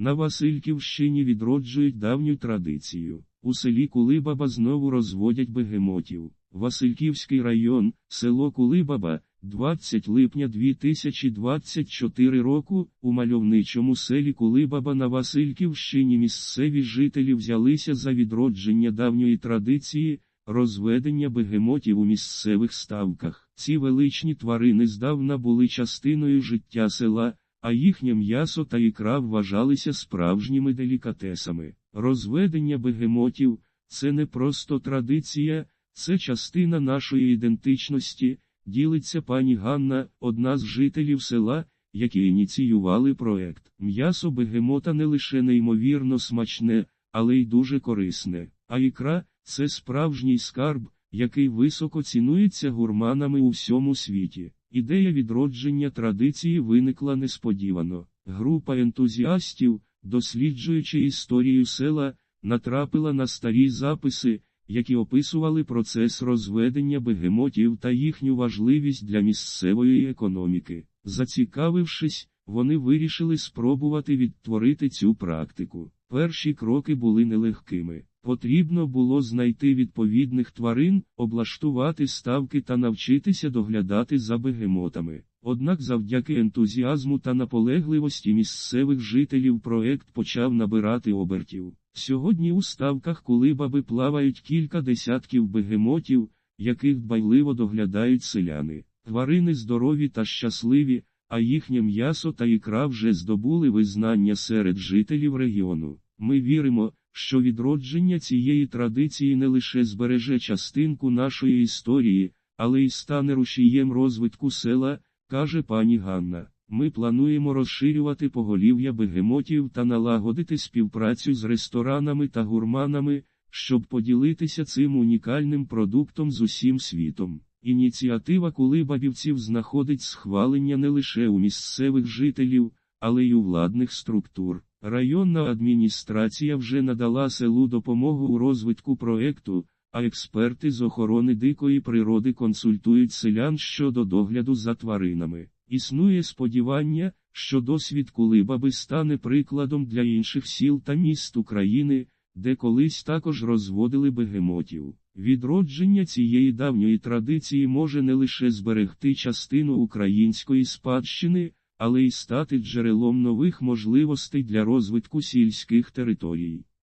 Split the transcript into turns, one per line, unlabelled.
На Васильківщині відроджують давню традицію. У селі Кулибаба знову розводять бегемотів. Васильківський район, село Кулибаба, 20 липня 2024 року, у мальовничому селі Кулибаба на Васильківщині місцеві жителі взялися за відродження давньої традиції, розведення бегемотів у місцевих ставках. Ці величні тварини здавна були частиною життя села, а їхнє м'ясо та ікра вважалися справжніми делікатесами. Розведення бегемотів це не просто традиція, це частина нашої ідентичності, ділиться пані Ганна, одна з жителів села, які ініціювали проект. М'ясо бегемота не лише неймовірно смачне, але й дуже корисне, а ікра це справжній скарб, який високо цінується гурманами у всьому світі. Ідея відродження традиції виникла несподівано. Група ентузіастів, досліджуючи історію села, натрапила на старі записи, які описували процес розведення бегемотів та їхню важливість для місцевої економіки. Зацікавившись, вони вирішили спробувати відтворити цю практику. Перші кроки були нелегкими. Потрібно було знайти відповідних тварин, облаштувати ставки та навчитися доглядати за бегемотами. Однак завдяки ентузіазму та наполегливості місцевих жителів проект почав набирати обертів. Сьогодні у ставках кулибаби плавають кілька десятків бегемотів, яких дбайливо доглядають селяни. Тварини здорові та щасливі, а їхнє м'ясо та ікра вже здобули визнання серед жителів регіону. Ми віримо, що відродження цієї традиції не лише збереже частинку нашої історії, але й стане рушієм розвитку села, каже пані Ганна. Ми плануємо розширювати поголів'я бегемотів та налагодити співпрацю з ресторанами та гурманами, щоб поділитися цим унікальним продуктом з усім світом. Ініціатива кулибабівців знаходить схвалення не лише у місцевих жителів, але й у владних структур. Районна адміністрація вже надала селу допомогу у розвитку проекту, а експерти з охорони дикої природи консультують селян щодо догляду за тваринами. Існує сподівання, що досвід Кулибаби стане прикладом для інших сіл та міст України, де колись також розводили бегемотів. Відродження цієї давньої традиції може не лише зберегти частину української спадщини, але й стати джерелом нових можливостей для розвитку сільських територій.